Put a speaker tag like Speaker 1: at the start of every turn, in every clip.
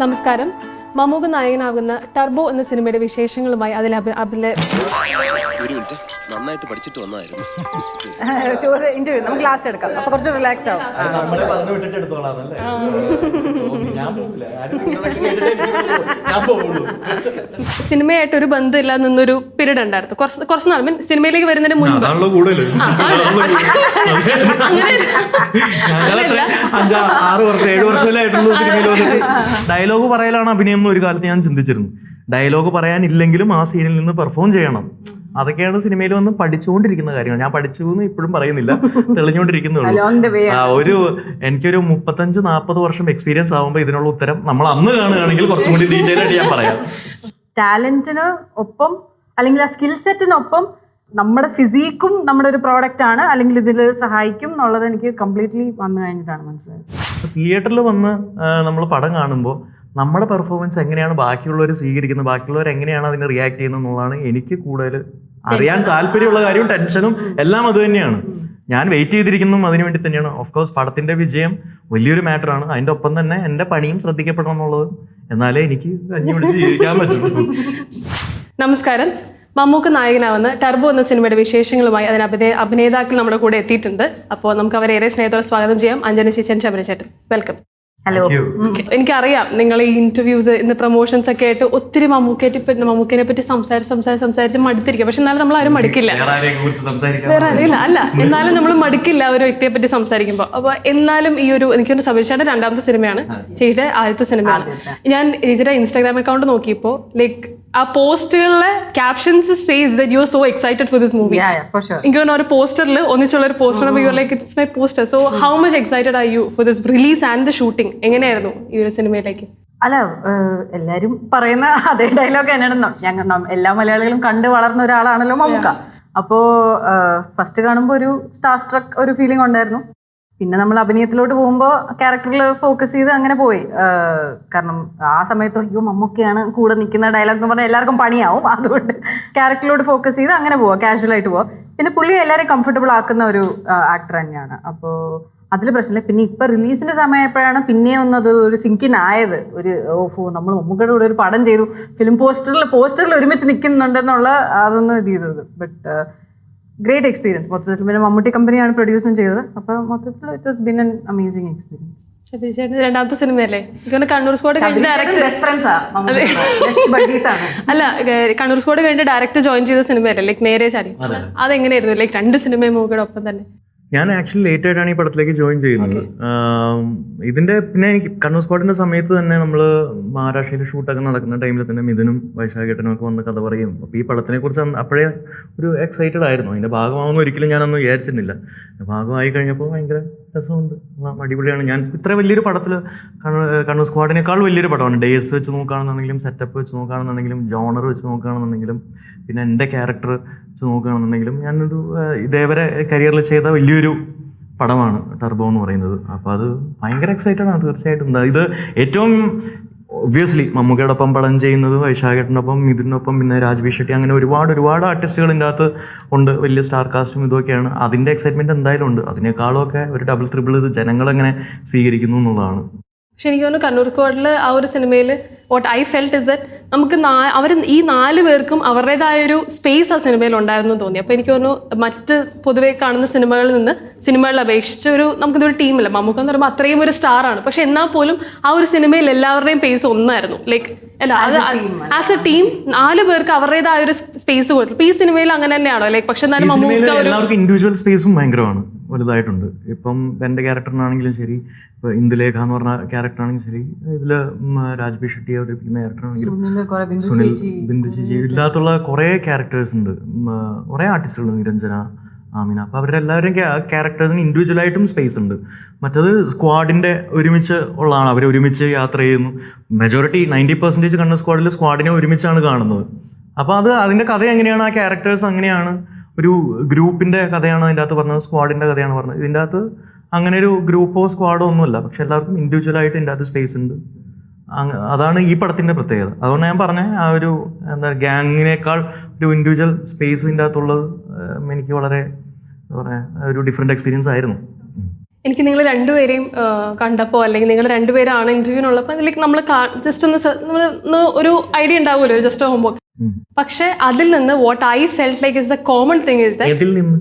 Speaker 1: നമസ്കാരം. മമ്മൂക്ക് നായകനാകുന്ന ടർബോ എന്ന സിനിമയുടെ വിശേഷങ്ങളുമായി അതിൽ
Speaker 2: അഭിനയ നന്നായിട്ട് പഠിച്ചിട്ട് വന്നായിരുന്നു.
Speaker 3: ചോറ് ഇന്റർവ്യൂ നമുക്ക് ലാസ്റ്റ് എടുക്കാം. അപ്പൊ കുറച്ച് റിലാക്സ്ഡ് ആവും.
Speaker 4: നമ്മളെ പറഞ്ഞു വിട്ടിട്ട് എടുത്തോളാമല്ലേ? ഞാൻ പോകില്ല. ഞാൻ പോകുള്ളൂ
Speaker 1: സിനിമയായിട്ട് ഒരു ബന്ധമില്ല നിന്നൊരു പീരീഡ് ഉണ്ടായിരുന്നു. കുറച്ച് കുറച്ച് നാൾ. മീൻ സിനിമയിലേക്ക് വരുന്നതിന് മുൻപ്.
Speaker 4: ആറ് വർഷം ഏഴ് വർഷമല്ലായിട്ടുള്ളൂ സിനിമയിൽ വന്നിട്ട്. ഡയലോഗ് പറയലാണ് അഭിനയം എന്ന് ഒരു കാലത്ത് ഞാൻ ചിന്തിച്ചിരുന്നു. ഡയലോഗ് പറയാനില്ലെങ്കിലും ആ സീനിൽ നിന്ന് പെർഫോം ചെയ്യണം. അതൊക്കെയാണ് സിനിമയിൽ വന്ന് പഠിച്ചുകൊണ്ടിരിക്കുന്ന കാര്യങ്ങൾ. ഞാൻ പഠിച്ചു എന്ന് ഇപ്പോഴും പറയുന്നില്ല. തെളിഞ്ഞുകൊണ്ടിരിക്കുന്നേ ഉള്ളൂ. ആ, ഒരു എനിക്കൊരു മുപ്പത്തഞ്ച് നാൽപ്പത് വർഷം എക്സ്പീരിയൻസ് ആകുമ്പോൾ ഇതിനുള്ള ഉത്തരം നമ്മൾ അന്ന് കാണുകയാണെങ്കിൽ കുറച്ചും കൂടി ഡീറ്റെയിൽ ആയിട്ട് ഞാൻ പറയാം.
Speaker 3: ടാലന്റിന് ഒപ്പം അല്ലെങ്കിൽ ആ സ്കിൽ സെറ്റിനൊപ്പം നമ്മുടെ ഫിസിക്കും നമ്മുടെ ഒരു പ്രോഡക്റ്റ് ആണ്. അല്ലെങ്കിൽ ഇതിൽ സഹായിക്കും എന്നുള്ളത് എനിക്ക് കംപ്ലീറ്റ്ലി വന്നു കഴിഞ്ഞിട്ടാണ് മനസ്സിലായത്.
Speaker 4: തിയേറ്ററിൽ വന്ന് നമ്മൾ പടം കാണുമ്പോൾ നമ്മുടെ പെർഫോമൻസ് എങ്ങനെയാണ്? ബാക്കിയുള്ളവർ സ്വീകരിക്കുന്നത്? ബാക്കിയുള്ളവർ എങ്ങനെയാണ് അതിനെ റിയാക്ട് ചെയ്യുന്നത് എന്നുള്ളതാണ് എനിക്ക് കൂടുതൽ അറിയാൻ താല്പര്യമുള്ള കാര്യവും ടെൻഷനും എല്ലാം അത് തന്നെയാണ്. ഞാൻ വെയിറ്റ് ചെയ്തിരിക്കുന്നതും അതിനു വേണ്ടി തന്നെയാണ്. ഓഫ് കോഴ്സ് പടത്തിന്റെ വിജയം വലിയൊരു മാറ്ററാണ് അതിന്റെ ഒപ്പം തന്നെ എന്റെ പണിയും ശ്രദ്ധിക്കപ്പെടണം എന്നുള്ളത്. എന്നാലേ എനിക്ക് ജീവിക്കാൻ പറ്റുള്ളൂ
Speaker 1: നമസ്കാരം. മമ്മൂക്ക നായകനാവുന്ന ടർബോ എന്ന സിനിമയുടെ വിശേഷങ്ങളുമായി അതിന് അഭിനയ അഭിനേതാക്കൾ നമ്മുടെ കൂടെ എത്തിയിട്ടുണ്ട്. അപ്പോൾ നമുക്ക് അവരെ ഏറെ സ്നേഹത്തോടെ സ്വാഗതം ചെയ്യാം. അഞ്ജന ശിശൻ ശബരിചേട്ടൻ വെൽക്കം
Speaker 3: ഹലോ.
Speaker 1: എനിക്കറിയാം നിങ്ങൾ ഈ ഇന്റർവ്യൂസ് ഇന്ന് പ്രൊമോഷൻസ് ഒക്കെ ആയിട്ട് ഒത്തിരി മമ്മൂക്കേറ്റി മമ്മൂക്കിനെ പറ്റി സംസാരിച്ച് സംസാരിച്ച് സംസാരിച്ച് മടുത്തിരിക്കുക. പക്ഷെ എന്നാലും നമ്മൾ ആരും മടുക്കില്ല.
Speaker 4: വേറെ
Speaker 1: അറിയില്ല അല്ല എന്നാലും നമ്മൾ മടുക്കില്ല ആ ഒരു വ്യക്തിയെ പറ്റി സംസാരിക്കുമ്പോൾ അപ്പൊ എന്നാലും ഈ ഒരു എനിക്കൊരു സബീഷയുടെ രണ്ടാമത്തെ സിനിമയാണ്. ചെയ്ത ആദ്യത്തെ സിനിമയാണ്. ഞാൻ ചേച്ചിയുടെ ഇൻസ്റ്റാഗ്രാം അക്കൗണ്ട് നോക്കിയപ്പോൾ ലൈക്ക് ആ പോസ്റ്റുകളിലെ captions says do you are so excited for this movie എനിക്ക് തോന്നുന്നു ഒരു പോസ്റ്ററിൽ ഒന്നിച്ചുള്ള ഒരു poster you like it's my poster so how much excited are you for this release and the shooting എങ്ങനെയായിരുന്നു ഈ ഒരു സിനിമയിലേക്ക്?
Speaker 3: അല്ല എല്ലാരും പറയുന്ന അതേ ഡയലോഗ് തന്നെയാണ്. ഞങ്ങൾ എല്ലാ മലയാളികളും കണ്ടു വളർന്ന ഒരാളാണല്ലോ മമ്മൂക്ക. അപ്പോ ഫസ്റ്റ് കാണുമ്പോൾ ഒരു സ്റ്റാർ സ്ട്രക്ക് ഒരു ഫീലിംഗ് ഉണ്ടായിരുന്നു. പിന്നെ നമ്മൾ അഭിനയത്തിലോട്ട് പോകുമ്പോൾ ക്യാരക്ടറിൽ ഫോക്കസ് ചെയ്ത് അങ്ങനെ പോയി. കാരണം ആ സമയത്ത് അയ്യോ മമ്മൂക്കയാണ് കൂടെ നിൽക്കുന്ന ഡയലോഗ് എന്ന് പറഞ്ഞാൽ എല്ലാവർക്കും പണിയാവും. അതുകൊണ്ട് ക്യാരക്ടറിലോട്ട് ഫോക്കസ് ചെയ്ത് അങ്ങനെ പോവാം കാഷ്വൽ ആയിട്ട് പോവാം. പിന്നെ പുള്ളി എല്ലാവരെയും കംഫർട്ടബിൾ ആക്കുന്ന ഒരു ആക്ടർ തന്നെയാണ്. അപ്പോൾ അതിൽ പ്രശ്നമില്ല. പിന്നെ ഇപ്പം റിലീസിന്റെ സമയപ്പോഴാണ് പിന്നെ ഒന്ന് അത് ഒരു സിങ്കിനായത്. ഒരു ഓഫോ നമ്മൾ മമ്മൂക്കയുടെ കൂടെ ഒരു പടം ചെയ്തു. ഫിലിം പോസ്റ്ററിൽ പോസ്റ്ററിൽ ഒരുമിച്ച് നിൽക്കുന്നുണ്ടെന്നുള്ള അതൊന്ന് ഇത് ചെയ്തത്. ബട്ട് ഗ്രേറ്റ് എക്സ്പീരിയൻസ് മൊത്തത്തിൽ പിന്നെ മമ്മൂട്ടി കമ്പനിയാണ് പ്രൊഡ്യൂസും ചെയ്തത്. അപ്പോൾ മൊത്തത്തിൽ it has been an amazing experience
Speaker 1: രണ്ടാമത്തെ സിനിമയല്ലേ? കണ്ണൂർ സ്കോഡ് അല്ല കണ്ണൂർ സ്കോഡ് കഴിഞ്ഞിട്ട് ഡയറക്റ്റ് ജോയിൻ ചെയ്ത സിനിമയല്ലേ? ലൈക് നേരെ ചാടി. അതെങ്ങനെയായിരുന്നു? ലൈക് രണ്ട് സിനിമയും മൂക്കയുടെ ഒപ്പം തന്നെ.
Speaker 4: ഞാൻ ആക്ച്വലി ലേറ്റ് ആയിട്ടാണ് ഈ പടത്തിലേക്ക് ജോയിൻ ചെയ്യുന്നത്. ഇതിന്റെ പിന്നെ എനിക്ക് കണ്ണൂർ സ്ക്വാഡിന്റെ സമയത്ത് തന്നെ നമ്മൾ മഹാരാഷ്ട്രയിൽ ഷൂട്ടൊക്കെ നടക്കുന്ന ടൈമിൽ തന്നെ മിഥുനും വൈശാഖേട്ടനും ഒക്കെ വന്ന് കഥ പറയും. അപ്പോൾ ഈ പടത്തിനെ കുറിച്ച് അപ്പോഴേ ഒരു എക്സൈറ്റഡ് ആയിരുന്നു. അതിന്റെ ഭാഗമാകുമ്പോൾ ഒരിക്കലും ഞാനൊന്നും വിചാരിച്ചിരുന്നില്ല. ഭാഗമായി കഴിഞ്ഞപ്പോൾ ഭയങ്കര രസമുണ്ട്. അടിപൊളിയാണ്. ഞാൻ ഇത്ര വലിയൊരു പടത്തിൽ കണ്ണൂർ സ്ക്വാഡിനേക്കാൾ വലിയൊരു പടമാണ്. ഡേയ്സ് വെച്ച് നോക്കുകയാണെന്നുണ്ടെങ്കിലും സെറ്റപ്പ് വെച്ച് നോക്കുകയാണെന്നുണ്ടെങ്കിലും ജോണർ വെച്ച് നോക്കുകയാണെന്നുണ്ടെങ്കിലും പിന്നെ എന്റെ ക്യാരക്ടർ വെച്ച് നോക്കുകയാണെന്നുണ്ടെങ്കിലും ഞാനൊരു ഇതേവരെ കരിയറിൽ ചെയ്ത വലിയൊരു പടമാണ് ടർബോ എന്ന് പറയുന്നത്. അപ്പോൾ അത് ഭയങ്കര എക്സൈറ്റഡ് തീർച്ചയായിട്ടും. ഇത് ഏറ്റവും ഒബ്വിയസ്ലി മമ്മൂക്കയോടൊപ്പം പടം ചെയ്യുന്നത് വൈശാഖേട്ടനൊപ്പം മിഥുനൊപ്പം പിന്നെ രാജ്ബി ഷെട്ടി അങ്ങനെ ഒരുപാട് ഒരുപാട് ആർട്ടിസ്റ്റുകൾ ഇതിന്റെ അകത്ത് ഉണ്ട്. വലിയ സ്റ്റാർ കാസ്റ്റും ഇതൊക്കെയാണ്. അതിന്റെ എക്സൈറ്റ്മെന്റ് എന്തായാലും ഉണ്ട്. അതിനേക്കാളൊക്കെ ഒരു ഡബിൾ ത്രിബിൾ ഇത് ജനങ്ങളെങ്ങനെ സ്വീകരിക്കുന്നു എന്നുള്ളതാണ്.
Speaker 1: പക്ഷെ എനിക്ക് തോന്നുന്നു കണ്ണൂർ സ്കോഡിൽ ആ ഒരു സിനിമയിൽ what I felt is that നമുക്ക് അവർ ഈ നാല് പേർക്കും അവരുടേതായ ഒരു സ്പേസ് ആ സിനിമയിൽ ഉണ്ടായിരുന്നു തോന്നി. അപ്പോൾ എനിക്ക് തോന്നുന്നു മറ്റ് പൊതുവെ കാണുന്ന സിനിമകളിൽ നിന്ന് സിനിമകളിൽ അപേക്ഷിച്ച് ഒരു നമുക്കിതൊരു ടീമില്ല മമ്മൂക്ക എന്ന് പറയുമ്പോൾ അത്രയും ഒരു സ്റ്റാർ ആണ്. പക്ഷെ എന്നാൽ പോലും ആ ഒരു സിനിമയിൽ എല്ലാവരുടെയും പേസ് ഒന്നായിരുന്നു. ലൈക്ക് അല്ല അത് ആസ് എ ടീം നാല് പേർക്ക് അവരുടേതായ ഒരു സ്പേസ് കൊടുത്തു. ഇപ്പൊ ഈ സിനിമയിൽ അങ്ങനെ തന്നെയാണോ? ലൈക്ക് പക്ഷെ എന്നാലും മമ്മൂക്ക
Speaker 4: ഇൻഡിവിജ്വൽ സ്പേസും ഭയങ്കരമാണ്. വലുതായിട്ടുണ്ട്. ഇപ്പം എന്റെ ക്യാരക്ടറിനാണെങ്കിലും ശരി ഇപ്പോൾ ഇന്ദുലേഖ എന്ന് പറഞ്ഞ ക്യാരക്ടറാണെങ്കിലും ശരി ഇതിൽ രാജ്ബി ഷെട്ടി അവതരിപ്പിക്കുന്ന ക്യാരക്ടറാണെങ്കിലും സുനിൽ ബിന്ദു ചേച്ചി ഇതിനകത്തുള്ള കുറേ ക്യാരക്ടേഴ്സ് ഉണ്ട്. കുറേ ആർട്ടിസ്റ്റുകൾ നിരഞ്ജന ആമിന. അപ്പോൾ അവരുടെ എല്ലാവരും ക്യാരക്ടേഴ്സിന് ഇൻഡിവിജ്വലായിട്ടും സ്പേസ് ഉണ്ട്. മറ്റത് സ്ക്വാഡിന്റെ ഒരുമിച്ച് ഉള്ളതാണ് അവർ ഒരുമിച്ച് യാത്ര ചെയ്യുന്നു. മെജോറിറ്റി നയന്റി പെർസെന്റേജ് കണ്ണ സ്ക്വാഡിൽ സ്ക്വാഡിനെ ഒരുമിച്ചാണ് കാണുന്നത്. അപ്പോൾ അത് അതിന്റെ കഥ എങ്ങനെയാണ്? ആ ക്യാരക്ടേഴ്സ് അങ്ങനെയാണ്. ഒരു ഗ്രൂപ്പിന്റെ കഥയാണ് അതിന്റെ അകത്ത് പറഞ്ഞത് സ്ക്വാഡിന്റെ കഥയാണ് പറഞ്ഞത്. ഇതിന്റെ അകത്ത് അങ്ങനെ ഒരു ഗ്രൂപ്പോ സ്ക്വാഡോ ഒന്നുമല്ല. പക്ഷെ എല്ലാവർക്കും ഇൻഡിവിജ്വലായിട്ട് ഇതിന്റെ അകത്ത് സ്പേസ് ഉണ്ട്. അതാണ് ഈ പടത്തിന്റെ പ്രത്യേകത. അതുകൊണ്ട് ഞാൻ പറഞ്ഞ ആ ഒരു എന്താ ഗ്യാങ്ങിനേക്കാൾ ഒരു ഇൻഡിവിജ്വൽ സ്പേസ് ഇതിന്റെ അകത്തുള്ളത് എനിക്ക് വളരെ എന്താ പറയുക ഒരു ഡിഫറെന്റ് എക്സ്പീരിയൻസ് ആയിരുന്നു.
Speaker 1: എനിക്ക് നിങ്ങൾ രണ്ടുപേരെയും കണ്ടപ്പോൾ അല്ലെങ്കിൽ നിങ്ങൾ രണ്ടുപേരാണ് ഇന്റർവ്യൂവിനുള്ളപ്പോൾ ലൈക്ക് നമ്മൾ ജസ്റ്റ് ഒന്ന് നമ്മൾ ഒരു ഐഡിയ ഉണ്ടാവുമല്ലോ ജസ്റ്റ് ഹോംവർക്ക്. പക്ഷെ അതിൽ നിന്ന് what I felt like is the common thing is the
Speaker 4: ഏതിൽ നിന്ന്?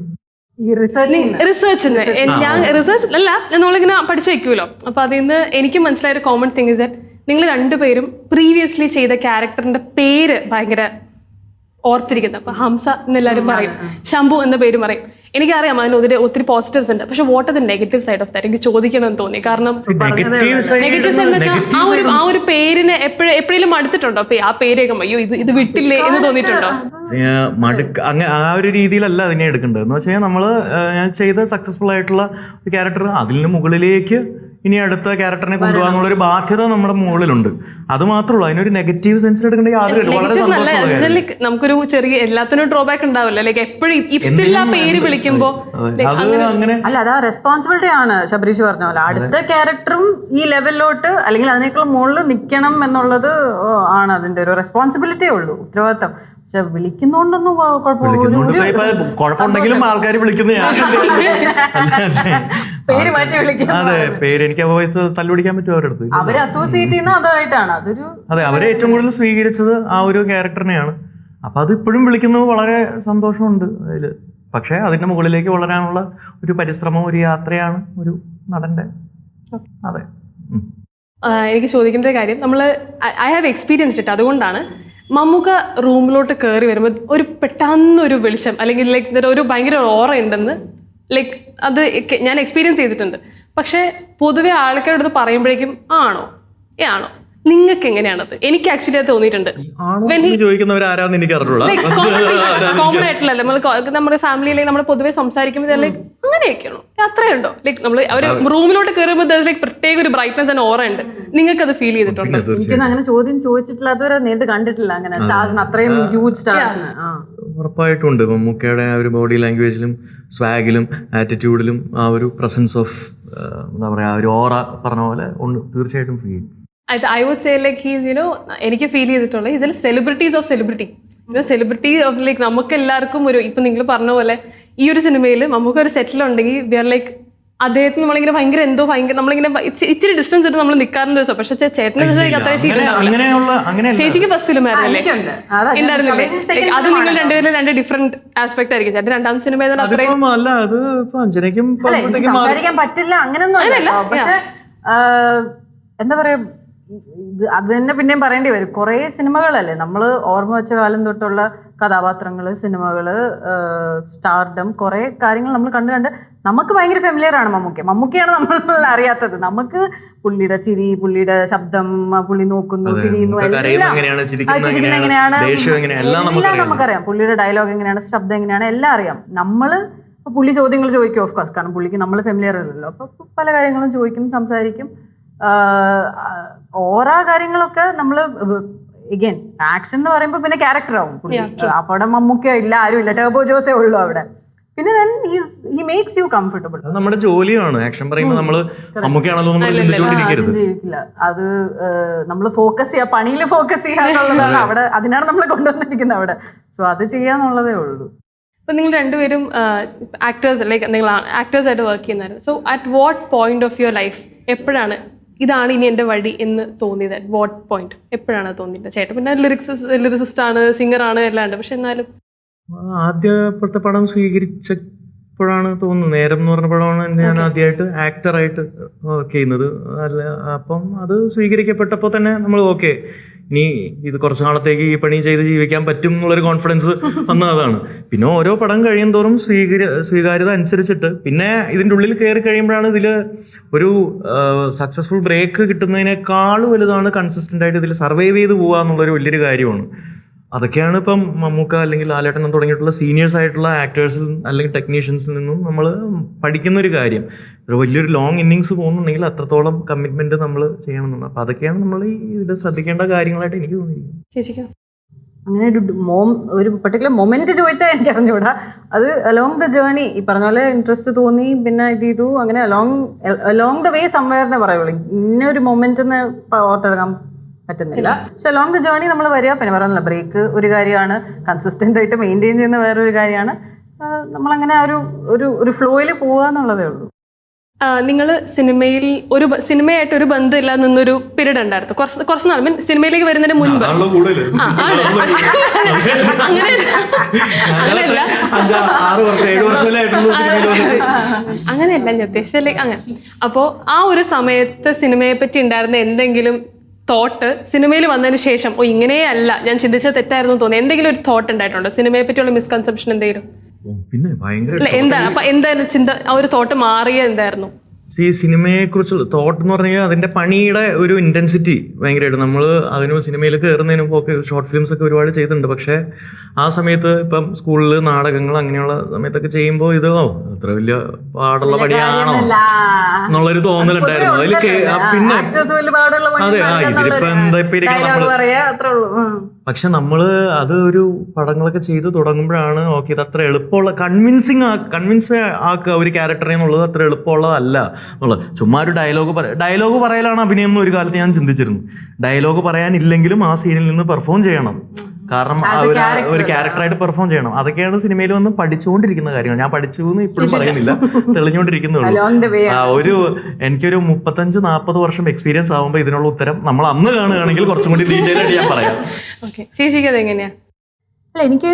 Speaker 3: ഈ റിസർച്ച്
Speaker 1: റിസർച്ചിന് ഞാൻ റിസർച്ച് അല്ല നമ്മളിങ്ങനെ പഠിച്ചു വെക്കുമല്ലോ അപ്പൊ അതിൽ നിന്ന് എനിക്ക് മനസ്സിലായ ഒരു കോമൺ തിങ് ഇസ് ദാറ്റ് നിങ്ങൾ രണ്ടുപേരും പ്രീവിയസ്ലി ചെയ്ത ക്യാരക്ടറിന്റെ പേര് ഭയങ്കര ഓർത്തിരിക്കുന്നത്. അപ്പൊ ഹംസ എന്നെല്ലാവരും പറയും. ശംഭു എന്ന പേര് പറയും. എനിക്കറിയാം അതിനൊതിരെ ഒത്തിരി ഒത്തിരി പോസിറ്റീവ്സ് ഉണ്ട്. പക്ഷെ what the negative side of that എനിക്ക് ചോദിക്കണം എന്ന് തോന്നി. കാരണം
Speaker 4: നെഗറ്റീവ്
Speaker 1: നെഗറ്റീവ്സ് എന്ന് വെച്ചാൽ ആ ഒരു ആ ഒരു പേരിന് എപ്പോഴും എപ്പോഴെങ്കിലും മടുത്തിട്ടുണ്ടോ? അപ്പൊ ആ പേര് അയ്യോ ഇത് ഇത് വിട്ടില്ലേ എന്ന് തോന്നിയിട്ടുണ്ടോ?
Speaker 4: മടുക്ക അങ്ങനെ ആ ഒരു രീതിയിലല്ല അതിനെ എടുക്കേണ്ടത്. എന്ന് വെച്ചാൽ നമ്മൾ നമ്മൾ ഞാൻ ചെയ്ത സക്സസ്ഫുൾ ആയിട്ടുള്ള ഒരു ക്യാരക്ടർ അതിന് മുകളിലേക്ക് ഇനി അടുത്ത ക്യാരക്ടറിനെ കൊണ്ടുപോകാനുള്ള ഒരു ബാധ്യത നമ്മുടെ മുകളിലുണ്ട് അത് മാത്രമല്ല അതിനൊരു നെഗറ്റീവ് സെൻസിൽ എടുക്കേണ്ട യാതൊരു വളരെ സന്തോഷമുള്ള
Speaker 1: നമുക്കൊരു ചെറിയ എല്ലാത്തിനും ഡ്രോബാക്ക് ഉണ്ടാവില്ല. ലൈക്ക് എപ്പോഴും പേര് വിളിക്കുമ്പോ
Speaker 4: അതെ. അങ്ങനെ
Speaker 3: അല്ല അതാ റെസ്പോൺസിബിലിറ്റി ആണ് ശബരീഷ് പറഞ്ഞ പോലെ. അടുത്ത ക്യാരക്ടറും ഈ ലെവലിലോട്ട് അല്ലെങ്കിൽ അതിനേക്കാൾ മുകളിൽ നിൽക്കണം എന്നുള്ളത് ആണ് അതിന്റെ ഒരു റെസ്പോൺസിബിലിറ്റിയേ ഉള്ളൂ. ഉത്തരവാദിത്തം. പക്ഷെ വിളിക്കുന്നോണ്ടൊന്നും കുഴപ്പമില്ല.
Speaker 4: കുഴപ്പമുണ്ടെങ്കിലും ആൾക്കാർ വിളിക്കുന്ന ഞാൻ
Speaker 3: പേര് മാറ്റി വിളിക്കാൻ
Speaker 4: അതെ പേര് എനിക്ക് തല്ലുപിടിക്കാൻ പറ്റും അവരടുത്ത്.
Speaker 3: അവർ അസോസിയേറ്റ് ചെയ്യുന്ന അതായിട്ടാണ്. അതൊരു
Speaker 4: അതെ അവരെ ഏറ്റവും കൂടുതൽ സ്വീകരിച്ചത് ആ ഒരു ക്യാരക്ടറിനെയാണ്. അപ്പൊ അത് ഇപ്പോഴും വിളിക്കുന്നത് വളരെ സന്തോഷമുണ്ട് അതിൽ പക്ഷേ അതിന്റെ മുകളിലേക്ക് വളരാനുള്ള ഒരു പരിശ്രമം ഒരു യാത്രയാണ് ഒരു നടന്റെ. അതെ.
Speaker 1: എനിക്ക് ചോദിക്കേണ്ട ഒരു കാര്യം. നമ്മൾ ഐ ഹാവ് എക്സ്പീരിയൻസ് ഇട്ട് അതുകൊണ്ടാണ് മമ്മൂക്ക റൂമിലോട്ട് കയറി വരുമ്പോൾ ഒരു പെട്ടെന്നൊരു വെളിച്ചം അല്ലെങ്കിൽ ലൈക്ക് ഒരു ഭയങ്കര ഓറ ഉണ്ടെന്ന് ലൈക്ക് അത് ഞാൻ എക്സ്പീരിയൻസ് ചെയ്തിട്ടുണ്ട്. പക്ഷേ പൊതുവെ ആൾക്കാരുടെ അടുത്ത് പറയുമ്പോഴേക്കും ആണോ? ഏ ആണോ? നിങ്ങൾക്ക് എങ്ങനെയാണത് എനിക്ക് ആക്ച്വലി അത് തോന്നിയിട്ടുണ്ട്.
Speaker 4: എന്ന് എനിക്ക്
Speaker 1: കോമൺ ആയിട്ടുള്ള നമ്മൾ നമ്മുടെ ഫാമിലിയിലേക്ക് നമ്മൾ പൊതുവെ സംസാരിക്കുമ്പോൾ ലൈക്ക് അങ്ങനെയൊക്കെയാണോ? അത്രയുണ്ടോ? ലൈക് നമ്മൾ ഒരു റൂമിലോട്ട് കയറുമ്പോൾ ലൈക്ക് പ്രത്യേക ഒരു ബ്രൈറ്റ്നസ് ആൻഡ് ഓറ ഉണ്ട്. നിങ്ങൾക്ക് അത് ഫീൽ ചെയ്തിട്ടുണ്ട്?
Speaker 3: എനിക്കൊന്നും അങ്ങനെ ചോദ്യം ചോദിച്ചിട്ടില്ല അതുവരെ നേരിട്ട് കണ്ടിട്ടില്ല അങ്ങനെ. സ്റ്റാർസിന് അത്രയും ഹ്യൂജ് സ്റ്റാർസിന്.
Speaker 4: ഉറപ്പായിട്ടുണ്ട് മമ്മൂക്കയുടെ ആ ഒരു ബോഡി ലാംഗ്വേജിലും സ്വാഗിലും ആറ്റിറ്റ്യൂഡിലും ആ ഒരു പ്രസൻസ് ഓഫ് എന്താ പറയാ ആ ഒരു ഓറ പറഞ്ഞ പോലെ ഉണ്ട്. തീർച്ചയായിട്ടും ഫീൽ ചെയ്യും.
Speaker 1: I would say like he's you know എനിക്ക് ഫീൽ ചെയ്തിട്ടുള്ളത് ഇതിൽ celebrities of celebrity celebrity of like നമുക്ക് എല്ലാവർക്കും ഒരു ഇപ്പം നിങ്ങൾ പറഞ്ഞ പോലെ ഈ ഒരു സിനിമയിൽ നമുക്ക് ഒരു സെറ്റിൽ ഉണ്ടെങ്കിൽ വി ആർ ലൈക്ക് അദ്ദേഹത്തിന് നമ്മളിങ്ങനെ ഭയങ്കര എന്തോ ഭയങ്കര നമ്മളിങ്ങനെ ഇച്ചി- ഇച്ചിരി ഡിസ്റ്റൻസ് ഇട്ട് നമ്മൾ നിൽക്കാറുണ്ട് ദിവസം. പക്ഷെ ചേട്ടനെ ചേച്ചിക്ക് ഫസ്റ്റ് ഫിലിം ആയിരുന്നില്ലേ?
Speaker 3: അതാ
Speaker 1: നിങ്ങൾ. രണ്ടുപേരും രണ്ട് ഡിഫറെന്റ് ആസ്പെക്ട് ആയിരിക്കും. ചേട്ടൻ രണ്ടാം സിനിമ
Speaker 3: സംസാരിക്കാൻ പറ്റില്ല അങ്ങനെയൊന്നും എന്താ പറയാ അത് തന്നെ പിന്നെയും പറയേണ്ടി വരും. കുറേ സിനിമകളല്ലേ? നമ്മൾ ഓർമ്മ വെച്ച കാലം തൊട്ടുള്ള കഥാപാത്രങ്ങൾ സിനിമകൾ സ്റ്റാർഡം കുറേ കാര്യങ്ങൾ നമ്മൾ കണ്ട് കണ്ട് നമുക്ക് ഭയങ്കര ഫെമിലിയർ ആണ് മമ്മൂക്ക. മമ്മൂക്കയാണ് നമ്മൾ അറിയാത്തത്. നമുക്ക് പുള്ളിയുടെ ചിരി പുള്ളിയുടെ ശബ്ദം പുള്ളി നോക്കുന്നു തിരിയുന്നു എല്ലാം.
Speaker 4: എങ്ങനെയാണ്, എല്ലാം നമുക്കറിയാം.
Speaker 3: പുള്ളിയുടെ ഡയലോഗ് എങ്ങനെയാണ്? ശബ്ദം എങ്ങനെയാണ്? എല്ലാം അറിയാം. നമ്മൾ ഇപ്പൊ പുള്ളി ചോദ്യങ്ങൾ ചോദിക്കും ഓഫ് കോഴ്സ് കാരണം പുള്ളിക്ക് നമ്മൾ ഫെമിലിയർ അല്ലല്ലോ. അപ്പൊ പല കാര്യങ്ങളും ചോദിക്കും സംസാരിക്കും. ഓരോ കാര്യങ്ങളൊക്കെ നമ്മൾ എഗെയിൻ ആക്ഷൻ എന്ന് പറയുമ്പോൾ പിന്നെ ക്യാരക്ടർ ആവും അവിടെ മമ്മൂക്കയോ ഇല്ല ആരും ഇല്ല ടേബോ ജോസേ ഉള്ളൂ അവിടെ. പിന്നെ ഹി മേക്സ് യു കംഫർട്ടബിൾ
Speaker 4: നമ്മുടെ ജോലിയാണ്. ആക്ഷൻ പറയുമ്പോൾ നമ്മൾ മമ്മൂക്കാണല്ലോ നമ്മൾ ചിന്തിച്ചുകൊണ്ടിരിക്കരുത്.
Speaker 3: അത് നമ്മൾ ഫോക്കസ് ചെയ്യുക പണിയിൽ ഫോക്കസ് ചെയ്യുക എന്നുള്ളതാണ് അവിടെ അതിനാണ് നമ്മൾ കൊണ്ടുവന്നിരിക്കുന്നത് അവിടെ. സോ അത് ചെയ്യാന്നുള്ളതേ ഉള്ളൂ.
Speaker 1: ഇപ്പൊ നിങ്ങൾ രണ്ടുപേരും ആക്ടേഴ്സ് ലൈക്ക് നിങ്ങൾ ആക്ടേഴ്സ് ആയിട്ട് വർക്ക് ചെയ്യുന്നവരും. So at what point of your life എപ്പോഴാണ് ഇതാണ് ഇനി എന്റെ വഴി എന്ന് തോന്നിയത്. വാട്ട് പോയിന്റ് എപ്പോഴാണ് തോന്നിയത്? ചേട്ടൻ പിന്നെ ലിറിക്സ് ലിറിസിസ്റ്റ് ആണ് സിംഗർ ആണ് എല്ലാം ഉണ്ട്. പക്ഷെ എന്നാലും
Speaker 4: ആദ്യത്തെ പടം സ്വീകരിച്ചപ്പോഴാണ് തോന്നുന്നത്. നേരം എന്ന് പറഞ്ഞ പടമാണ് ഞാൻ ആദ്യമായിട്ട് ആക്ടറായിട്ട് വർക്ക് ചെയ്യുന്നത്. അല്ല അപ്പം അത് സ്വീകരിക്കപ്പെട്ടപ്പോൾ തന്നെ നമ്മൾ ഓക്കെ ഇനി ഇത് കുറച്ച് നാളത്തേക്ക് ഈ പണി ചെയ്ത് ജീവിക്കാൻ പറ്റും എന്നുള്ളൊരു കോൺഫിഡൻസ് വന്ന അതാണ്. പിന്നെ ഓരോ പടം കഴിയും തോറും സ്വീകര സ്വീകാര്യത അനുസരിച്ചിട്ട് പിന്നെ ഇതിന്റെ ഉള്ളിൽ കയറി കഴിയുമ്പോഴാണ് ഇതിൽ ഒരു സക്സസ്ഫുൾ ബ്രേക്ക് കിട്ടുന്നതിനേക്കാൾ വലുതാണ് കൺസിസ്റ്റന്റ് ആയിട്ട് ഇതിൽ സർവൈവ് ചെയ്ത് പോകുക എന്നുള്ളൊരു വലിയൊരു കാര്യമാണ്. അതൊക്കെയാണ് ഇപ്പം മമ്മൂക്ക അല്ലെങ്കിൽ ലാലേട്ടൻ തുടങ്ങിയിട്ടുള്ള സീനിയേഴ്സ് ആയിട്ടുള്ള ആക്ടേഴ്സിൽ അല്ലെങ്കിൽ ടെക്നീഷ്യൻസിൽ നിന്നും നമ്മൾ പഠിക്കുന്ന ഒരു കാര്യം. വലിയൊരു ലോങ് ഇന്നിങ്സ് പോകുന്നുണ്ടെങ്കിൽ അത്രത്തോളം കമ്മിറ്റ്മെന്റ് നമ്മൾ ചെയ്യണമെന്നുണ്ട്. അപ്പം അതൊക്കെയാണ് നമ്മൾ ഈ ഇതിൽ ശ്രദ്ധിക്കേണ്ട കാര്യങ്ങളായിട്ട് എനിക്ക് തോന്നിയിരിക്കുന്നത്.
Speaker 1: ചേച്ചിക്കോ?
Speaker 3: അങ്ങനെ ഒരു മോം ഒരു പർട്ടിക്കുലർ മൊമെന്റ് ചോദിച്ചാൽ എനിക്ക് അറിഞ്ഞൂടാ. അത് അലോങ് ദ ജേർണി ഈ പറഞ്ഞ പോലെ ഇൻട്രസ്റ്റ് തോന്നി പിന്നെ ഇത് ചെയ്തു. അങ്ങനെ അലോങ് അലോങ് ദ വേ സംവേറിനെ പറയുള്ളൂ. ഇന്നൊരു മൊമെന്റ് എന്ന് ഓർത്തെടുക്കാൻ പറ്റുന്നില്ല. പക്ഷെ ലോങ് ദ ജേർണി നമ്മൾ വരിക. പിന്നെ പറയുന്നില്ല ബ്രേക്ക് ഒരു കാര്യമാണ്. കൺസിസ്റ്റന്റ് ആയിട്ട് മെയിന്റെയിൻ ചെയ്യുന്ന വേറൊരു കാര്യമാണ്. നമ്മളങ്ങനെ ആ ഒരു ഒരു ഒരു ഫ്ലോയിൽ പോവുക എന്നുള്ളതേ ഉള്ളൂ.
Speaker 1: നിങ്ങൾ സിനിമയിൽ ഒരു സിനിമയായിട്ട് ഒരു ബന്ധമില്ല നിന്നൊരു പീരീഡ് ഉണ്ടായിരുന്നു. കുറച്ച് കുറച്ച് നാൾ മീൻ സിനിമയിലേക്ക് വരുന്നതിന് മുൻപ്. അങ്ങനെയല്ല. അങ്ങനെയല്ല ഞാൻ ഉദ്ദേശിച്ചത് like അങ്ങനെ. അപ്പോൾ ആ ഒരു സമയത്ത് സിനിമയെ പറ്റി ഉണ്ടായിരുന്ന എന്തെങ്കിലും തോട്ട് സിനിമയിൽ വന്നതിന് ശേഷം ഓ ഇങ്ങനെയല്ല ഞാൻ ചിന്തിച്ചത് തെറ്റായിരുന്നു തോന്നി. എന്തെങ്കിലും ഒരു തോട്ട് ഉണ്ടായിട്ടുണ്ടോ? സിനിമയെ പറ്റിയുള്ള മിസ്കൺസെപ്ഷൻ എന്തെങ്കിലും?
Speaker 4: പിന്നെ
Speaker 1: എന്താണ്? അപ്പൊ എന്തായിരുന്നു ചിന്ത? ആ ഒരു തോട്ട് മാറിയ എന്തായിരുന്നു?
Speaker 4: ഈ സിനിമയെ കുറിച്ചുള്ള തോട്ട് എന്ന് പറഞ്ഞു കഴിഞ്ഞാൽ അതിന്റെ പണിയുടെ ഒരു ഇന്റൻസിറ്റി ഭയങ്കരമായിട്ട് നമ്മൾ അതിന് സിനിമയിൽ കയറുന്നതിന് മുമ്പ് ഒക്കെ ഷോർട്ട് ഫിലിംസ് ഒക്കെ ഒരുപാട് ചെയ്തിട്ടുണ്ട്. പക്ഷേ ആ സമയത്ത് ഇപ്പം സ്കൂളിൽ നാടകങ്ങൾ അങ്ങനെയുള്ള സമയത്തൊക്കെ ചെയ്യുമ്പോൾ ഇത് ഓ അത്ര വലിയ പാടുള്ള പണിയാണോ? എന്നുള്ളൊരു തോന്നലുണ്ടായിരുന്നു. അതിൽ പിന്നെ അതെ ആ ഇതിലിപ്പോ എന്താ ഇപ്പൊ ഇരിക്കണം
Speaker 3: ഡയലോഗ്
Speaker 4: പക്ഷെ നമ്മൾ അത് ഒരു പടങ്ങളൊക്കെ ചെയ്ത് തുടങ്ങുമ്പോഴാണ് ഓക്കെ ഇത് അത്ര എളുപ്പമുള്ള കൺവിൻസിങ് കൺവിൻസ് ആക്കുക ഒരു ക്യാരക്ടറെ എന്നുള്ളത് അത്ര എളുപ്പമുള്ളതല്ല എന്നുള്ളത്. ചുമ്മാ ഒരു ഡയലോഗ് ഡയലോഗ് പറയലാണ് അഭിനയം എന്ന് ഒരു കാലത്ത് ഞാൻ ചിന്തിച്ചിരുന്നു ഡയലോഗ് പറയാനില്ലെങ്കിലും ആ സീനിൽ നിന്ന് പെർഫോം ചെയ്യണം. കാരണം ഒരു ക്യാരക്ടറായിട്ട് പെർഫോം ചെയ്യണം. അതൊക്കെയാണ് സിനിമയിൽ വന്ന് പഠിച്ചുകൊണ്ടിരിക്കുന്ന കാര്യങ്ങൾ. ഞാൻ പഠിച്ചു എന്ന് ഇപ്പോഴും പറയുന്നില്ല.
Speaker 3: way
Speaker 4: ആ ഒരു എനിക്കൊരു മുപ്പത്തഞ്ച് നാൽപ്പത് വർഷം എക്സ്പീരിയൻസ് ആകുമ്പോൾ ഇതിനുള്ള ഉത്തരം നമ്മൾ അന്ന് കാണുകയാണെങ്കിൽ കുറച്ചും കൂടി ഡീറ്റെയിൽ ആയിട്ട് ഞാൻ പറയാം.
Speaker 1: ഓക്കെ ചേച്ചിക്ക് അത് എങ്ങനെയാ
Speaker 3: അല്ല എനിക്ക്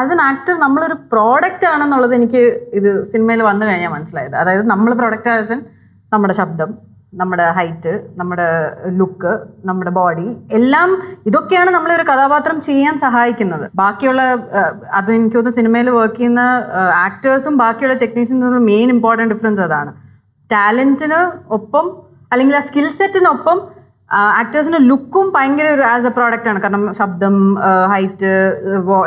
Speaker 3: ആസ് എൻ ആക്ടർ നമ്മളൊരു പ്രോഡക്റ്റ് ആണെന്നുള്ളത് എനിക്ക് ഇത് സിനിമയിൽ വന്നു കഴിഞ്ഞാൽ മനസ്സിലായത്. അതായത് നമ്മൾ പ്രോഡക്റ്റ് ആസ് എൻ നമ്മുടെ ശബ്ദം നമ്മുടെ ഹൈറ്റ് നമ്മുടെ ലുക്ക് നമ്മുടെ ബോഡി എല്ലാം ഇതൊക്കെയാണ് നമ്മളെ ഒരു കഥാപാത്രം ചെയ്യാൻ സഹായിക്കുന്നത്. ബാക്കിയുള്ള അത് എനിക്ക് തോന്നുന്നു സിനിമയിൽ വർക്ക് ചെയ്യുന്ന ആക്ടേഴ്സും ബാക്കിയുള്ള ടെക്നീഷ്യൻസും മെയിൻ ഇമ്പോർട്ടന്റ് ഡിഫറൻസ് അതാണ്. ടാലന്റിന് ഒപ്പം അല്ലെങ്കിൽ ആ സ്കിൽ സെറ്റിനൊപ്പം ആക്ടേഴ്സിന്റെ ലുക്കും ഭയങ്കര ഒരു ആസ് എ പ്രോഡക്റ്റ് ആണ്. കാരണം ശബ്ദം ഹൈറ്റ്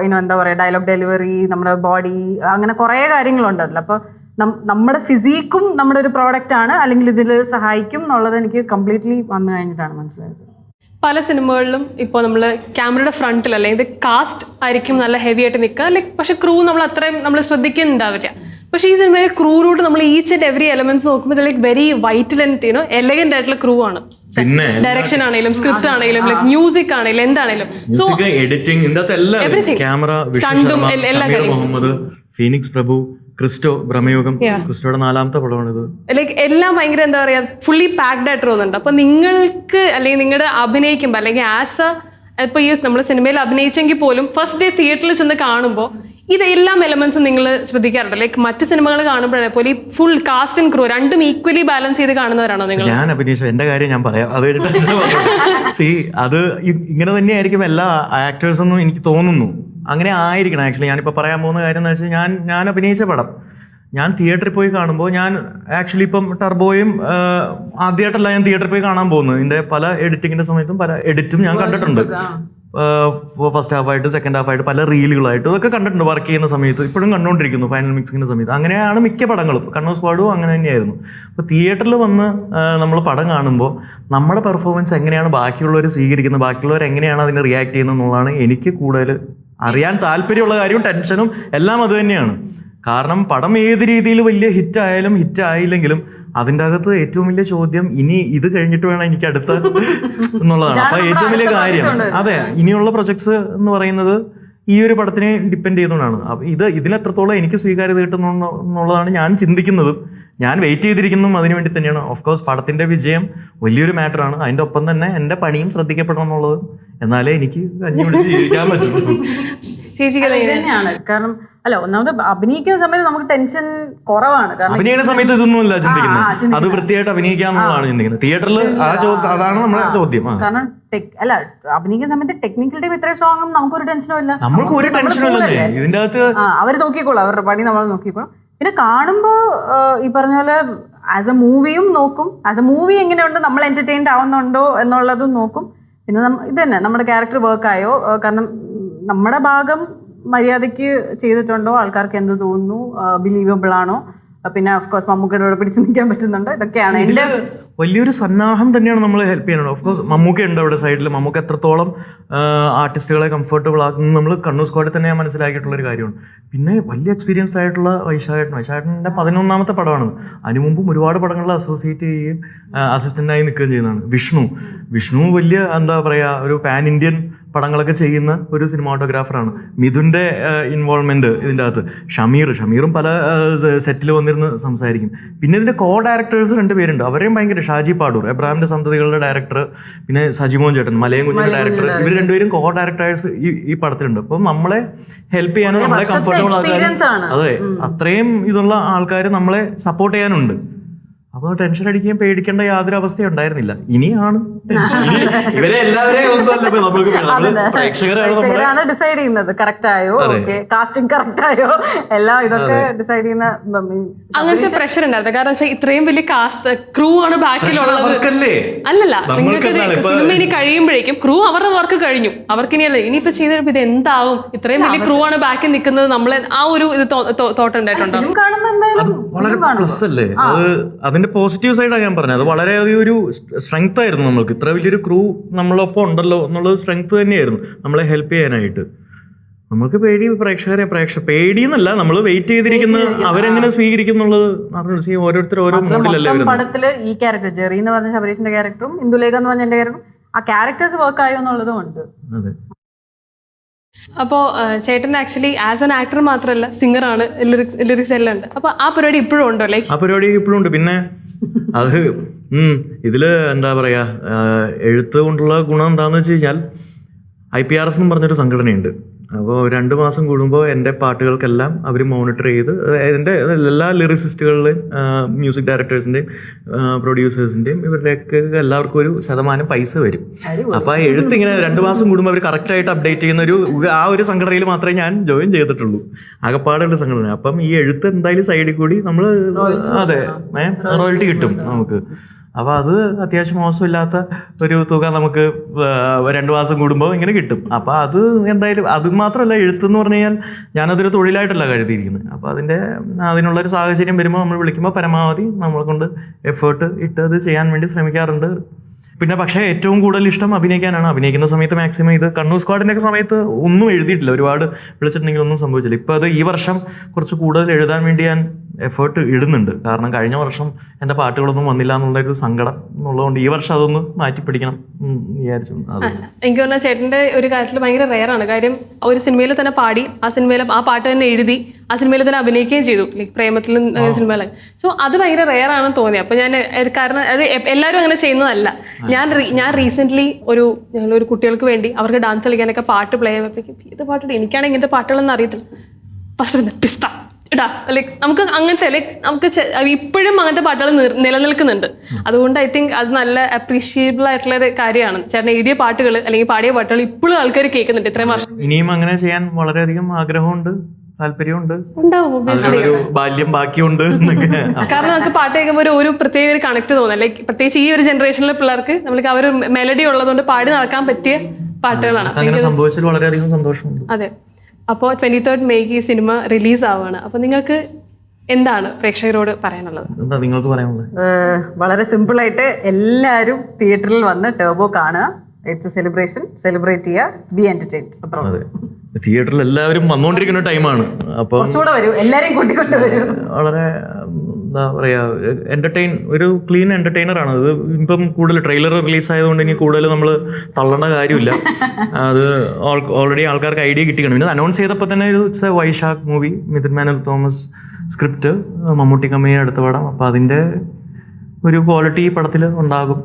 Speaker 3: ഇനോ എന്താ പറയുക ഡയലോഗ് ഡെലിവറി നമ്മുടെ ബോഡി അങ്ങനെ കുറേ കാര്യങ്ങളുണ്ട് അതിൽ. അപ്പോൾ നമ്മുടെ ഫിസിക്കും നമ്മുടെ ഒരു പ്രോഡക്റ്റ് ആണ്. അല്ലെങ്കിൽ ഇതിൽ സഹായിക്കും എന്നുള്ളത് എനിക്ക് കംപ്ലീറ്റ്ലി വന്നു കഴിഞ്ഞിട്ടാണ് മനസ്സിലായത്.
Speaker 1: പല സിനിമകളിലും ഇപ്പോൾ നമ്മൾ ക്യാമറയുടെ ഫ്രണ്ടിൽ അല്ലെങ്കിൽ ഇത് കാസ്റ്റ് ആയിരിക്കും നല്ല ഹെവി ആയിട്ട് നിൽക്കുക. ലൈക്ക് പക്ഷെ ക്രൂ നമ്മൾ അത്രയും നമ്മൾ ശ്രദ്ധിക്കുന്നുണ്ടാവില്ല. പക്ഷേ ഈ സിനിമയിലെ ക്രൂയിലൂടെ നമ്മൾ ഈച്ച് ആൻഡ് എവറി എലമെന്റ്സ് നോക്കുമ്പോൾ like very vital and you know elegant ആയിട്ടുള്ള ക്രൂ ആണ്.
Speaker 4: പിന്നെ
Speaker 1: ഡയറക്ഷൻ ആണെങ്കിലും സ്ക്രിപ്റ്റ് ആണെങ്കിലും ലൈക്ക് മ്യൂസിക് ആണെങ്കിലും എന്താണെങ്കിലും. സോ
Speaker 4: മ്യൂസിക് എഡിറ്റിംഗ് എല്ലാം ക്യാമറ സ്റ്റണ്ടും
Speaker 1: എല്ലാം കാര്യങ്ങളും.
Speaker 4: മുഹമ്മദ് ഫീനിക്സ് പ്രഭു ക്രിസ്റ്റോ ഭ്രമയോഗം. ക്രിസ്റ്റോയുടെ നാലാമത്തെ പടമാണ് ഇത്
Speaker 1: ലൈക്ക് എല്ലാം ഭയങ്കര എന്താ പറയാ ഫുള്ളി പാക്ഡ് ആയിട്ട് തോന്നുന്നുണ്ട്. അപ്പൊ നിങ്ങൾക്ക് അല്ലെങ്കിൽ നിങ്ങളുടെ അഭിനയിക്കുമ്പോൾ അല്ലെങ്കിൽ ആസ് എ ഇപ്പൊ ഈ നമ്മൾ സിനിമയിൽ അഭിനയിച്ചെങ്കിൽ പോലും ഫസ്റ്റ് ഡേ തിയേറ്ററിൽ ചെന്ന് കാണുമ്പോൾ ഇത് എല്ലാം എലമെന്റ്സും നിങ്ങൾ ശ്രദ്ധിക്കാറുണ്ട്. ലൈക്ക് മറ്റു സിനിമകൾ കാണുമ്പോഴേ പോലെ ഈ ഫുൾ കാസ്റ്റ് ആൻഡ് ക്രൂ രണ്ടും ഈക്വലി ബാലൻസ് ചെയ്ത് കാണുന്നവരാണോ നിങ്ങൾ?
Speaker 4: ഞാൻ അഭിനയിച്ച എന്റെ കാര്യം ഞാൻ പറയാം. അത് സി അത് ഇങ്ങനെ തന്നെയായിരിക്കും എല്ലാ ആക്ടേഴ്സ് എന്നും എനിക്ക് തോന്നുന്നു. അങ്ങനെ ആയിരിക്കണം ആക്ച്വലി ഞാനിപ്പോൾ പറയാൻ പോകുന്ന കാര്യം എന്ന് വെച്ചാൽ ഞാൻ ഞാൻ അഭിനയിച്ച പടം. ഞാൻ തിയേറ്ററിൽ പോയി കാണുമ്പോൾ ഞാൻ ആക്ച്വലി ഇപ്പം ടർബോയും ആദ്യമായിട്ടല്ല ഞാൻ തിയേറ്ററിൽ പോയി കാണാൻ പോകുന്നത്. ഇതിന്റെ പല എഡിറ്റിങ്ങിന്റെ സമയത്തും പല എഡിറ്റും ഞാൻ കണ്ടിട്ടുണ്ട്. ഫസ്റ്റ് ഹാഫ് ആയിട്ട് സെക്കൻഡ് ഹാഫ് ആയിട്ട് പല റീലുകളായിട്ട് ഇതൊക്കെ കണ്ടിട്ടുണ്ട് വർക്ക് ചെയ്യുന്ന സമയത്ത്. ഇപ്പോഴും കണ്ടുകൊണ്ടിരിക്കുന്നു ഫൈനൽ മിക്സിങ്ങിന്റെ സമയത്ത്. അങ്ങനെയാണ് മിക്ക പടങ്ങളും. കണ്ണൂർ സ്ക്വാഡും അങ്ങനെ തന്നെയായിരുന്നു. അപ്പോൾ തിയേറ്ററിൽ വന്ന് നമ്മൾ പടം കാണുമ്പോൾ നമ്മുടെ പെർഫോമൻസ് എങ്ങനെയാണ് ബാക്കിയുള്ളവർ സ്വീകരിക്കുന്നത് ബാക്കിയുള്ളവർ എങ്ങനെയാണ് അതിനെ റിയാക്ട് ചെയ്യുന്നത് എന്നുള്ളതാണ് എനിക്ക് കൂടുതൽ അറിയാൻ താല്പര്യമുള്ള കാര്യവും ടെൻഷനും എല്ലാം അത് തന്നെയാണ്. കാരണം പടം ഏത് രീതിയിൽ വലിയ ഹിറ്റ് ആയാലും ഹിറ്റ് ആയില്ലെങ്കിലും അതിന്റെ അകത്ത് ഏറ്റവും വലിയ ചോദ്യം ഇനി ഇത് കഴിഞ്ഞിട്ട് വേണം എനിക്ക് അടുത്ത എന്നുള്ളതാണ്. അപ്പൊ ഏറ്റവും വലിയ കാര്യം. അതെ ഇനിയുള്ള പ്രൊജക്ട്സ് എന്ന് പറയുന്നത് ഈ ഒരു പടത്തിനെ ഡിപ്പെൻഡ് ചെയ്തുകൊണ്ടാണ്. ഇത് ഇതിനെത്രത്തോളം എനിക്ക് സ്വീകാര്യത കിട്ടുന്നു എന്നുള്ളതാണ് ഞാൻ ചിന്തിക്കുന്നതും. ഞാൻ വെയിറ്റ് ചെയ്തിരിക്കുന്നതും അതിനു വേണ്ടി തന്നെയാണ്. ഓഫ് കോഴ്സ് പടത്തിന്റെ വിജയം വലിയൊരു മാറ്ററാണ് അതിന്റെ ഒപ്പം തന്നെ എന്റെ പണിയും ശ്രദ്ധിക്കപ്പെടണം എന്നുള്ളത് എന്നാലേ എനിക്ക് കഞ്ഞി പിടിച്ച് ജീവിക്കാൻ പറ്റുള്ളൂ
Speaker 1: ചേച്ചിക്ക്
Speaker 3: തന്നെയാണ്. കാരണം അല്ല ഒന്നാമത് അഭിനയിക്കുന്ന സമയത്ത് നമുക്ക് ടെൻഷൻ കുറവാണ്. കാരണം
Speaker 4: അഭിനയിക്കുന്ന സമയത്ത് ഇതൊന്നുമല്ല ചിന്തിക്കുന്നത്. അത് വൃത്തിയായിട്ട് അഭിനയിക്കാന്നുള്ളതാണ് ചിന്തിക്കുന്നത്. തിയേറ്ററിൽ ആ ചോദ്യം അതാണ് നമ്മുടെ ചോദ്യം.
Speaker 3: കാരണം ടെക് അല്ല അഭിനയിക്കുന്ന സമയത്ത് ടെക്നിക്കൽ ടീം ഇത്രയും സ്ട്രോങ് നമുക്ക് നമുക്കൊരു ടെൻഷനും ഇല്ല. നമുക്ക് ഒരു
Speaker 4: ടെൻഷനും
Speaker 3: ഇല്ല?
Speaker 4: ഇതിന്റെ അകത്ത്
Speaker 3: അവർ നോക്കിക്കോളും. അവരുടെ പണി നമ്മൾ നോക്കിക്കോളും. പിന്നെ കാണുമ്പോൾ ഈ പറഞ്ഞ പോലെ ആസ് എ മൂവിയും നോക്കും. ആസ് എ മൂവി എങ്ങനെയുണ്ട്? നമ്മൾ എന്റർടൈൻഡ് ആവുന്നുണ്ടോ എന്നുള്ളതും നോക്കും. പിന്നെ നമ്മ- ഇത് തന്നെ നമ്മുടെ ക്യാരക്ടർ വർക്കായോ കാരണം നമ്മുടെ ഭാഗം മര്യാദയ്ക്ക് ചെയ്തിട്ടുണ്ടോ? ആൾക്കാർക്ക് എന്ത് തോന്നുന്നു? ബിലീവബിൾ ആണോ? പിന്നെ ഓഫ് കോഴ്സ് മമ്മൂക്കയുടെ കൂടെ പിടിച്ച് നിൽക്കാൻ പറ്റുന്നുണ്ടോ? ഇതൊക്കെയാണ് എന്റെ
Speaker 4: വലിയൊരു സന്നാഹം തന്നെയാണ് നമ്മൾ ഹെൽപ്പ് ചെയ്യുന്നത് ഓഫ് കോഴ്സ് മമ്മൂക്ക ഉണ്ട് അവിടെ സൈഡിൽ മമ്മൂക്ക എത്രത്തോളം ആർട്ടിസ്റ്റുകളെ കംഫർട്ടബിൾ ആക്കുന്നു നമ്മൾ കണ്ണൂർ സ്ക്വാഡിൽ തന്നെ ഞാൻ മനസ്സിലാക്കിയിട്ടുള്ള ഒരു കാര്യമാണ്. പിന്നെ വലിയ എക്സ്പീരിയൻസ് ആയിട്ടുള്ള വൈശാഖേട്ടൻ വൈശാഖേട്ടന്റെ പതിനൊന്നാമത്തെ പടമാണ്. അതിനു മുമ്പും ഒരുപാട് പടങ്ങളിൽ അസോസിയേറ്റ് ചെയ്യുകയും അസിസ്റ്റന്റായി നിൽക്കുകയും ചെയ്യുന്നതാണ്. വിഷ്ണു. വിഷ്ണു വലിയ എന്താ പറയുക ഒരു പാൻ ഇന്ത്യൻ പടങ്ങളൊക്കെ ചെയ്യുന്ന ഒരു സിനിമാട്ടോഗ്രാഫറാണ്. മിഥുന്റെ ഇൻവോൾവ്മെന്റ് ഇതിന്റെ അകത്ത്. ഷമീർ ഷമീറും പല സെറ്റിൽ വന്നിരുന്ന് സംസാരിക്കും. പിന്നെ ഇതിന്റെ കോ ഡയറക്ടേഴ്സ് രണ്ട് പേരുണ്ട്. അവരെയും ഭയങ്കര ഷാജി പാടൂർ എബ്രാഹിമിന്റെ സന്തതികളുടെ ഡയറക്ടർ പിന്നെ സജിമോൻ ചേട്ടൻ മലയം കുഞ്ഞിന്റെ ഡയറക്ടർ ഇവർ രണ്ടുപേരും കോ ഡയറക്ടേഴ്സ് ഈ ഈ പടത്തിലുണ്ട്. അപ്പം നമ്മളെ ഹെൽപ്പ് ചെയ്യാനും നമ്മളെ കംഫർട്ടബിൾ. ആക്കാനും അതെ അത്രയും ഇതുള്ള ആൾക്കാർ നമ്മളെ സപ്പോർട്ട് ചെയ്യാനുണ്ട്. അപ്പോൾ ടെൻഷൻ അടിക്കുകയും പേടിക്കേണ്ട യാതൊരു അവസ്ഥയും ഉണ്ടായിരുന്നില്ല. ഇനിയാണ്. ഇവരെ എല്ലാവരെയും ഒന്നുമല്ല ഇപ്പൊ നമുക്ക് വേണ്ടത്. പ്രേക്ഷകരാണ്
Speaker 3: ഡിസൈഡ് ചെയ്യുന്നത്. കറക്റ്റ് ആയോ? കാസ്റ്റിംഗ് കറക്റ്റ് ആയോ? എല്ലാം ഇതൊക്കെ ഡിസൈഡ് ചെയ്യുന്ന
Speaker 1: അങ്ങനത്തെ പ്രഷർ ഉണ്ടായിരുന്നു. കാരണം വെച്ചാൽ ഇത്രയും വലിയ കാസ്റ്റ് ക്രൂ ആണ് ബാക്കിലുള്ളത് അല്ലല്ല നിങ്ങൾക്ക് സിനിമ ഇനി കഴിയുമ്പോഴേക്കും ക്രൂ അവരുടെ വർക്ക് കഴിഞ്ഞു. അവർക്ക് ഇനിയല്ല ഇനിയിപ്പോ ചെയ്തപ്പോ ഇത് എന്താവും ഇത്രയും വലിയ ക്രൂ ആണ് ബാക്കിൽ നിൽക്കുന്നത് നമ്മളെ ആ ഒരു ഇത് തോട്ട്
Speaker 3: എന്തായാലും
Speaker 4: വളരെ പ്ലസ് അല്ലേ? അത് അതിന്റെ പോസിറ്റീവ് സൈഡാണ് ഞാൻ പറഞ്ഞത്. അത് വളരെ ഒരു സ്ട്രെങ്ത് ആയിരുന്നു നമ്മൾക്ക്. ഇത്ര വലിയൊരു ക്രൂ നമ്മളൊപ്പം ഉണ്ടല്ലോ എന്നുള്ള സ്ട്രെങ്ത് തന്നെയായിരുന്നു. നമ്മളെ ഹെൽപ്പ് ചെയ്യാനായിട്ട്. നമുക്ക് പേടി പ്രേക്ഷകരെ പ്രേക്ഷ പേടി എന്നല്ല നമ്മൾ വെയിറ്റ് ചെയ്തിരിക്കുന്ന അവരെങ്ങനെ സ്വീകരിക്കും എന്നുള്ളത് ഓരോരുത്തർ ഓരോ മൂഡിലല്ലേ
Speaker 3: പടത്തിൽ ഈ ക്യാരക്ടർ ജെറി എന്ന് പറഞ്ഞ ശബരീഷിന്റെ ക്യാരക്ടറും ഇന്ദുലേഖ എന്ന് പറഞ്ഞ എന്റെ ക്യാരക്ടറും ആ ക്യാരക്ടേഴ്സ് വർക്ക് ആയോ എന്നുള്ളതും ഉണ്ട്.
Speaker 4: അതെ.
Speaker 1: അപ്പോൾ ചേട്ടൻ ആക്ച്വലി ആസ് ആൻ ആക്ടർ മാത്രമല്ല സിംഗറാണ് ആണ് ലിറിക്സ് എല്ലാം ഉണ്ട്. അപ്പോൾ ആ പരിപാടി ഇപ്പോഴും ഉണ്ടോ? ലൈക്ക്
Speaker 4: ആ പരിപാടി ഇപ്പോഴും ഉണ്ട്. പിന്നെ അത് ഇതിൽ എന്താ പറയാ എഴുത്ത് കൊണ്ടുള്ള ഗുണം എന്താണെന്ന് വെച്ച് കഴിഞ്ഞാൽ ഐ പി ആർ എസ് എന്ന് പറഞ്ഞൊരു സംഘടനയുണ്ട്. അപ്പോൾ രണ്ട് മാസം കൂടുമ്പോൾ എന്റെ പാട്ടുകൾക്കെല്ലാം അവർ മോണിറ്റർ ചെയ്ത് എന്റെ എല്ലാ ലിറിസിസ്റ്റുകളുടെയും മ്യൂസിക് ഡയറക്ടേഴ്സിന്റെയും പ്രൊഡ്യൂസേഴ്സിന്റെയും ഇവരുടെയൊക്കെ എല്ലാവർക്കും ഒരു ശതമാനം പൈസ വരും. അപ്പോൾ ആ എഴുത്ത് ഇങ്ങനെ രണ്ട് മാസം കൂടുമ്പോൾ അവർ കറക്റ്റായിട്ട് അപ്ഡേറ്റ് ചെയ്യുന്ന ഒരു ആ ഒരു സംഘടനയിൽ മാത്രമേ ഞാൻ ജോയിൻ ചെയ്തിട്ടുള്ളൂ. ആകപ്പാടുള്ള സംഘടന അപ്പം ഈ എഴുത്ത് എന്തായാലും സൈഡിൽ കൂടി നമ്മൾ അതെ റോയൽറ്റി കിട്ടും നമുക്ക്. അപ്പോൾ അത് അത്യാവശ്യം മോശമില്ലാത്ത ഒരു തുക നമുക്ക് രണ്ട് മാസം കൂടുമ്പോൾ ഇങ്ങനെ കിട്ടും. അപ്പോൾ അത് എന്തായാലും അത് മാത്രമല്ല എഴുത്തെന്ന് പറഞ്ഞു കഴിഞ്ഞാൽ ഞാനതൊരു തൊഴിലായിട്ടല്ല കരുതിയിരിക്കുന്നത്. അപ്പോൾ അതിന്റെ അതിനുള്ളൊരു സാഹചര്യം വരുമ്പോൾ നമ്മൾ വിളിക്കുമ്പോൾ പരമാവധി നമ്മളെ കൊണ്ട് എഫേർട്ട് ഇട്ട് അത് ചെയ്യാൻ വേണ്ടി ശ്രമിക്കാറുണ്ട്. പിന്നെ പക്ഷേ ഏറ്റവും കൂടുതൽ ഇഷ്ടം അഭിനയിക്കാനാണ്. അഭിനയിക്കുന്ന സമയത്ത് മാക്സിമം ഇത് കണ്ണൂർ സ്ക്വാഡിന്റെ ഒക്കെ സമയത്ത് ഒന്നും എഴുതിയിട്ടില്ല. ഒരുപാട് വിളിച്ചിട്ടുണ്ടെങ്കിൽ ഒന്നും സംഭവിച്ചില്ല. ഇപ്പോൾ അത് ഈ വർഷം കുറച്ച് കൂടുതൽ എഴുതാൻ വേണ്ടി ഞാൻ എഫേർട്ട് ഇടുന്നുണ്ട്. കാരണം കഴിഞ്ഞ വർഷം എന്റെ പാട്ടുകളൊന്നും വന്നില്ല എന്നുള്ളൊരു സങ്കടം എന്നുള്ളതുകൊണ്ട് ഈ വർഷം അതൊന്ന് മാറ്റി പിടിക്കണം എന്ന് വിചാരിച്ചു.
Speaker 1: എനിക്ക് തോന്നുന്ന ചേട്ടന്റെ ഒരു കാര്യത്തിൽ ഭയങ്കര റയറാണ് കാര്യം ഒരു സിനിമയിൽ തന്നെ പാടി ആ സിനിമയിൽ ആ പാട്ട് തന്നെ എഴുതി ആ സിനിമയിൽ തന്നെ അഭിനയിക്കുകയും ചെയ്തു. ലൈക്ക് പ്രേമത്തിൽ സിനിമയിലും. സോ അത് ഭയങ്കര റെയർ ആണെന്ന് തോന്നി. അപ്പൊ ഞാൻ കാരണം അത് എല്ലാവരും അങ്ങനെ ചെയ്യുന്നതല്ല. ഞാൻ ഞാൻ റീസെന്റ്ലി ഒരു ഞങ്ങൾ ഒരു കുട്ടികൾക്ക് വേണ്ടി അവർക്ക് ഡാൻസ് കളിക്കാനൊക്കെ പാട്ട് പ്ലേ ചെയ്യുമ്പോഴേക്കും ഇത് പാട്ടുണ്ട് എനിക്കാണെങ്കിൽ ഇങ്ങനത്തെ പാട്ടുകളൊന്നും അറിയത്തില്ല. ഫസ്റ്റ് പിസ്ത ഇടാ. ലൈക്ക് നമുക്ക് അങ്ങനത്തെ ലൈക്ക് നമുക്ക് ഇപ്പോഴും അങ്ങനത്തെ പാട്ടുകൾ നിലനിൽക്കുന്നുണ്ട്. അതുകൊണ്ട് ഐ തിങ്ക് അത് നല്ല അപ്രീഷിയബിൾ ആയിട്ടുള്ള ഒരു കാര്യമാണ്. ചേട്ടൻ എഴുതിയ പാട്ടുകൾ അല്ലെങ്കിൽ പാടിയ പാട്ടുകൾ ഇപ്പോഴും ആൾക്കാർ കേൾക്കുന്നുണ്ട്. ഇത്രയും വർഷം
Speaker 4: ഇനിയും അങ്ങനെ ചെയ്യാൻ വളരെയധികം ആഗ്രഹമുണ്ട്. താല്പര്യമുണ്ട്. അതിലൊരു ബാല്യം ബാക്കിയുണ്ട്
Speaker 1: കാരണം നമുക്ക് പാട്ട് കേൾക്കുമ്പോൾ ഒരു പ്രത്യേക ഒരു കണക്ട് തോന്നുന്നു ലൈക്ക് പ്രത്യേകിച്ച് ഈ ഒരു ജനറേഷനിലെ പിള്ളേർക്ക് നമ്മൾക്ക് ആ ഒരു മെലഡി ഉള്ളതുകൊണ്ട് പാടി നടക്കാൻ പറ്റിയ പാട്ടുകളാണ്.
Speaker 4: അങ്ങനെ സംഭവിച്ചതിൽ വളരെയധികം സന്തോഷമുണ്ട്.
Speaker 1: അതെ. അപ്പോൾ ട്വന്റി തേർഡ് മെയ്ക്ക് ഈ സിനിമ റിലീസ് ആവുകയാണ്. അപ്പോൾ നിങ്ങൾക്ക് എന്താണ് പ്രേക്ഷകരോട് പറയാനുള്ളത്?
Speaker 4: എന്താ നിങ്ങൾക്ക് പറയാനുള്ളത്?
Speaker 3: വളരെ സിമ്പിൾ ആയിട്ട് എല്ലാവരും തിയേറ്ററിൽ വന്ന് ടേബോ കാണുക. ഇറ്റ്സ് എ സെലിബ്രേഷൻ സെലിബ്രേറ്റ് ചെയ്യുക. ബി എന്റർടൈൻഡ് അത്ര
Speaker 4: അതെ. തിയേറ്ററിൽ എല്ലാവരും വന്നുകൊണ്ടിരിക്കുന്ന ടൈമാണ്
Speaker 3: അപ്പോൾ
Speaker 4: വളരെ എന്താ പറയാ എന്റർടൈൻ ഒരു ക്ലീൻ എന്റർടൈനർ ആണ്. അത് ഇപ്പം കൂടുതൽ ട്രെയിലർ റിലീസ് ആയതുകൊണ്ട് ഇനി കൂടുതൽ നമ്മൾ തള്ളേണ്ട കാര്യമില്ല. അത് ഓൾറെഡി ആൾക്കാർക്ക് ഐഡിയ കിട്ടിക്കണം പിന്നെ അനൗൺസ് ചെയ്തപ്പോൾ തന്നെ it's a Vaishakh movie Midhun Manuel Thomas script Mammootty company അടുത്ത പടം. അപ്പോൾ അതിന്റെ ഒരു ക്വാളിറ്റി ഈ പടത്തിൽ ഉണ്ടാകും.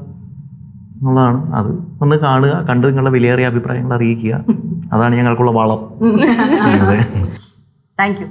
Speaker 4: എന്നുള്ളതാണ്. അത് ഒന്ന് കാണുക കണ്ട് നിങ്ങളുടെ വിലയേറിയ അഭിപ്രായങ്ങൾ അറിയിക്കുക. അതാണ് ഞങ്ങൾക്കുള്ള വളം.
Speaker 3: Thank you